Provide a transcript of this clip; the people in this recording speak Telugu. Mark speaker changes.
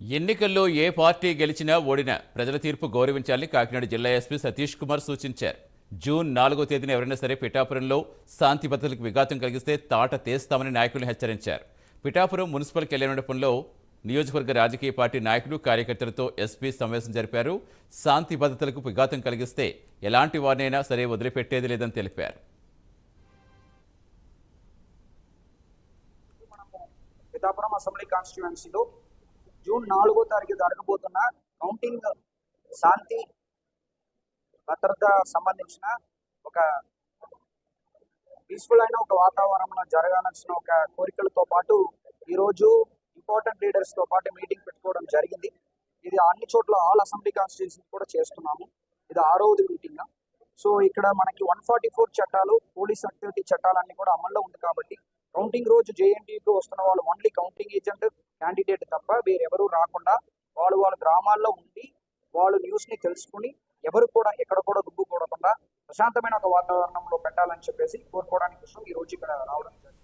Speaker 1: ఎన్నికల్లో ఏ పార్టీ గెలిచినా ఓడినా ప్రజల తీర్పు గౌరవించాలని కాకినాడ జిల్లా ఎస్పీ సతీష్ కుమార్ సూచించారు. జూన్ నాలుగో తేదీన ఎవరైనా సరే పిఠాపురంలో శాంతి భద్రతలకు విఘాతం కలిగిస్తే తాట తీస్తామని నాయకులను హెచ్చరించారు. పిఠాపురం మున్సిపల్ కళ్యాణ నియోజకవర్గ రాజకీయ పార్టీ నాయకులు కార్యకర్తలతో ఎస్పీ సమావేశం జరిపారు. శాంతి భద్రతలకు విఘాతం కలిగిస్తే ఎలాంటి వారినైనా సరే వదిలిపెట్టేది లేదని తెలిపారు.
Speaker 2: పిఠాపురం అసెంబ్లీ కాన్స్టిట్యుయెన్సీలో జూన్ నాలుగో తారీఖు జరగబోతున్న కౌంటింగ్ శాంతి భద్రత సంబంధించిన ఒక పీస్ఫుల్ అయిన ఒక వాతావరణంలో జరగాల్సిన ఒక కోరికలతో పాటు ఈరోజు ఇంపార్టెంట్ లీడర్స్తో పాటు మీటింగ్ పెట్టుకోవడం జరిగింది. ఇది అన్ని చోట్ల ఆల్ అసెంబ్లీ కాన్స్టిట్యూన్సీ కూడా చేస్తున్నాము. ఇది ఆరోది మీటింగ్ సో ఇక్కడ మనకి వన్ ఫార్టీ ఫోర్ చట్టాలు పోలీస్ యాక్టివిటీ చట్టాలన్నీ కూడా అమల్లో ఉంది కాబట్టి కౌంటింగ్ రోజు జేఎన్టీయూకి వస్తున్న వాళ్ళు ఓన్లీ కౌంటింగ్ ఏజెంట్ క్యాండిడేట్ తప్ప వేరెవరూ రాకుండా వాళ్ళు వాళ్ళ గ్రామాల్లో ఉండి వాళ్ళు న్యూస్ని తెలుసుకుని ఎవరు కూడా ఎక్కడ కూడా దుబ్బు కూడకుండా ప్రశాంతమైన ఒక వాతావరణంలో పెట్టాలని చెప్పేసి కోరుకోవడానికి కోసం ఈ రోజు ఇక్కడ రావడం జరిగింది.